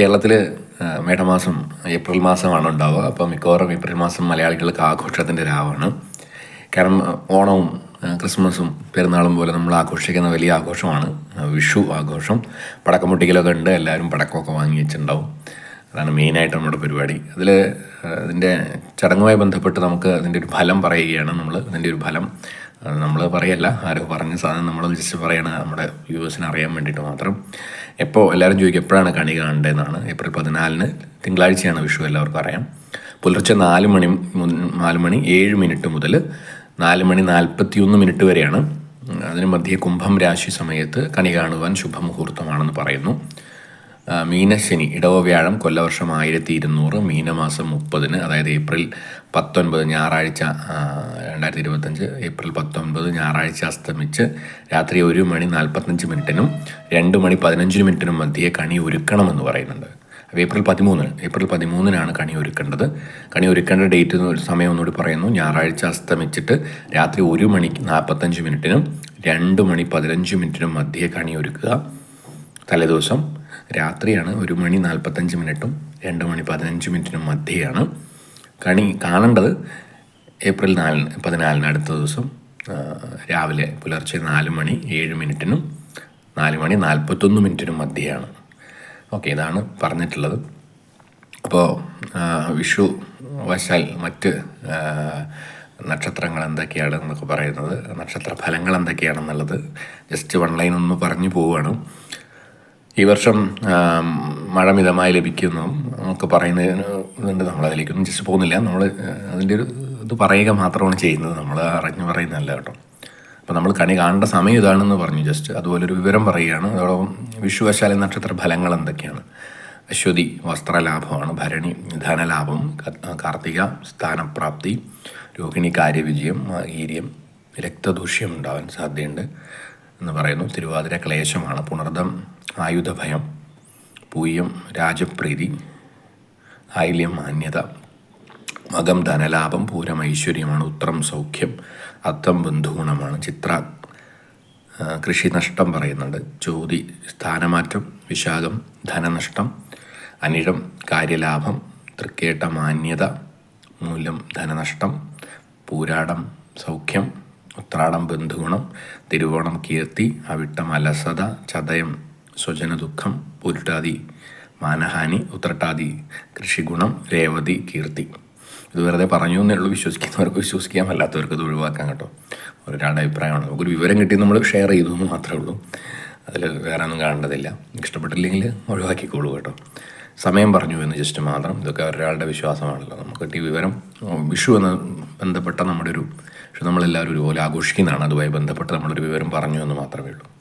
കേരളത്തിൽ മേടമാസം ഏപ്രിൽ മാസമാണ് ഉണ്ടാവുക. അപ്പോൾ മിക്കവാറും ഏപ്രിൽ മാസം മലയാളികൾക്ക് ആഘോഷത്തിന്റെ രാവാണ്. കാരണം ഓണവും ക്രിസ്മസും പെരുന്നാളും പോലെ നമ്മൾ ആഘോഷിക്കുന്ന വലിയ ആഘോഷമാണ്. വിഷു ആഘോഷം. പടക്കം പൊട്ടിക്കലൊക്കെ ഉണ്ട്. എല്ലാവരും പടക്കമൊക്കെ വാങ്ങി വെച്ചിട്ടുണ്ടാവും. അതാണ് മെയിനായിട്ട് നമ്മുടെ പരിപാടി. അതിൽ അതിന്റെ ചടങ്ങുമായി ബന്ധപ്പെട്ട് നമുക്ക് അതിന്റെ ഒരു ഫലം പറയുകയാണ് നമ്മൾ അതിന്റെ ഒരു ഫലം നമ്മൾ പറയല്ല. ആരോ പറഞ്ഞ സാധനം നമ്മൾ ജസ്റ്റ് പറയണ നമ്മുടെ വ്യൂവേഴ്സിന് അറിയാൻ വേണ്ടിയിട്ട് മാത്രം. എപ്പോൾ എല്ലാവരും ചോദിക്കും എപ്പോഴാണ് കണി കാണേണ്ടതെന്നാണ്. ഏപ്രിൽ പതിനാലിന് തിങ്കളാഴ്ചയാണ് വിഷു എല്ലാവർക്കും അറിയാം. പുലർച്ചെ നാല് മണി നാല് മണി ഏഴ് മിനിറ്റ് മുതൽ നാല് മണി നാൽപ്പത്തിയൊന്ന് മിനിറ്റ് വരെയാണ്. അതിന് മധ്യേ കുംഭം രാശി സമയത്ത് കണി കാണുവാൻ ശുഭമുഹൂർത്തമാണെന്ന് പറയുന്നു. മീനശനി ഇടവ വ്യാഴം കൊല്ലവർഷം ആയിരത്തി ഇരുന്നൂറ് മീനമാസം മുപ്പതിന് അതായത് ഏപ്രിൽ പത്തൊൻപത് ഞായറാഴ്ച രണ്ടായിരത്തി ഇരുപത്തഞ്ച് ഏപ്രിൽ പത്തൊൻപത് ഞായറാഴ്ച അസ്തമിച്ച് രാത്രി ഒരു മണി നാൽപ്പത്തഞ്ച് മിനിറ്റിനും രണ്ട് മണി പതിനഞ്ച് മിനിറ്റിനും മധ്യേ കണി ഒരുക്കണമെന്ന് പറയുന്നുണ്ട്. അപ്പോൾ ഏപ്രിൽ പതിമൂന്നിന് ഏപ്രിൽ പതിമൂന്നിനാണ് കണി ഒരുക്കേണ്ടത്. കണി ഒരുക്കേണ്ട ഡേറ്റ് ഒരു സമയം ഒന്നുകൂടി പറയുന്നു. ഞായറാഴ്ച അസ്തമിച്ചിട്ട് രാത്രി ഒരു മണി നാൽപ്പത്തഞ്ച് മിനിറ്റിനും രണ്ട് മണി പതിനഞ്ച് മിനിറ്റിനും മധ്യേ കണി ഒരുക്കുക. തലേദിവസം രാത്രിയാണ് ഒരു മണി നാൽപ്പത്തഞ്ച് മിനിറ്റും രണ്ട് മണി പതിനഞ്ച് മിനിറ്റിനും മധ്യയാണ്. കണി കാണേണ്ടത് ഏപ്രിൽ നാലിന് പതിനാലിന് അടുത്ത ദിവസം രാവിലെ പുലർച്ചെ നാല് മണി ഏഴ് മിനിറ്റിനും നാല് മണി നാൽപ്പത്തൊന്ന് മിനിറ്റിനും മധ്യയാണ്. ഓക്കെ ഇതാണ് പറഞ്ഞിട്ടുള്ളത്. അപ്പോൾ വിഷു വശാൽ മറ്റ് നക്ഷത്രങ്ങൾ എന്തൊക്കെയാണ് എന്നൊക്കെ പറയുന്നത് നക്ഷത്ര ഫലങ്ങൾ എന്തൊക്കെയാണെന്നുള്ളത് ജസ്റ്റ് വൺ ലൈൻ ഒന്ന് പറഞ്ഞു പോവുകയാണ്. ഈ വർഷം മഴ മിതമായി ലഭിക്കുന്നു. നമുക്ക് പറയുന്നതിന് ഇതുണ്ട് നമ്മളതിലേക്കൊന്നും ജസ്റ്റ് പോകുന്നില്ല. നമ്മൾ അതിന്റെ ഒരു ഇത് പറയുക മാത്രമാണ് ചെയ്യുന്നത്. നമ്മൾ അറിഞ്ഞു പറയുന്നതല്ല കേട്ടോ. അപ്പോൾ നമ്മൾ കണി കാണേണ്ട സമയം ഇതാണെന്ന് പറഞ്ഞു. ജസ്റ്റ് അതുപോലെ ഒരു വിവരം പറയുകയാണ്. അതോടൊപ്പം വിഷുവശാല നക്ഷത്ര ഫലങ്ങൾ എന്തൊക്കെയാണ്? അശ്വതി വസ്ത്രലാഭമാണ്. ഭരണി ധനലാഭം കാർത്തിക സ്ഥാനപ്രാപ്തി രോഹിണി കാര്യവിജയം ഈര്യം രക്തദൂഷ്യം ഉണ്ടാവാൻ സാധ്യതയുണ്ട്. എന്ന് പറയുന്നു. തിരുവാതിര ക്ലേശമാണ്. പുണർദം ആയുധഭയം പൂയം രാജപ്രീതി ആയില്യം മാന്യത മകം ധനലാഭം പൂരം ഐശ്വര്യമാണ് ഉത്രം സൗഖ്യം അത്തം ബന്ധുഗുണമാണ് ചിത്ര കൃഷി നഷ്ടം പറയുന്നുണ്ട്. ജ്യോതി സ്ഥാനമാറ്റം വിശാഖം ധനനഷ്ടം അനിഴം കാര്യലാഭം തൃക്കേട്ട മാന്യത മൂലം ധനനഷ്ടം പൂരാടം സൗഖ്യം ഉത്രാടം ബന്ധുഗുണം തിരുവോണം കീർത്തി അവിട്ടം അലസത ചതയം സ്വജന ദുഃഖം പുരുട്ടാതി മാനഹാനി ഉത്രട്ടാതി കൃഷിഗുണം രേവതി കീർത്തി. ഇത് വെറുതെ പറഞ്ഞു എന്നുള്ളൂ വിശ്വസിക്കുന്നവർക്ക് വിശ്വസിക്കാം അല്ലാത്തവർക്ക് ഇത് ഒഴിവാക്കാം കേട്ടോ. ഒരാളുടെ അഭിപ്രായമാണ്. നമുക്കൊരു വിവരം കിട്ടി നമ്മൾ ഷെയർ ചെയ്തു എന്ന് മാത്രമേ ഉള്ളൂ. അതിൽ വേറെ ഒന്നും കാണേണ്ടതില്ല. ഇഷ്ടപ്പെട്ടില്ലെങ്കിൽ ഒഴിവാക്കിക്കോളൂ കേട്ടോ. സമയം പറഞ്ഞു എന്ന് ജസ്റ്റ് മാത്രം. ഇതൊക്കെ ഒരാളുടെ വിശ്വാസമാണല്ലോ. നമുക്ക് കിട്ടിയ വിവരം വിഷു എന്ന് ബന്ധപ്പെട്ട നമ്മുടെ ഒരു പക്ഷെ നമ്മളെല്ലാവരും ഒരുപോലെ ആഘോഷിക്കുന്നതാണ്. അതുമായി ബന്ധപ്പെട്ട് നമ്മളൊരു വിവരം പറഞ്ഞു എന്ന് മാത്രമേ ഉള്ളൂ.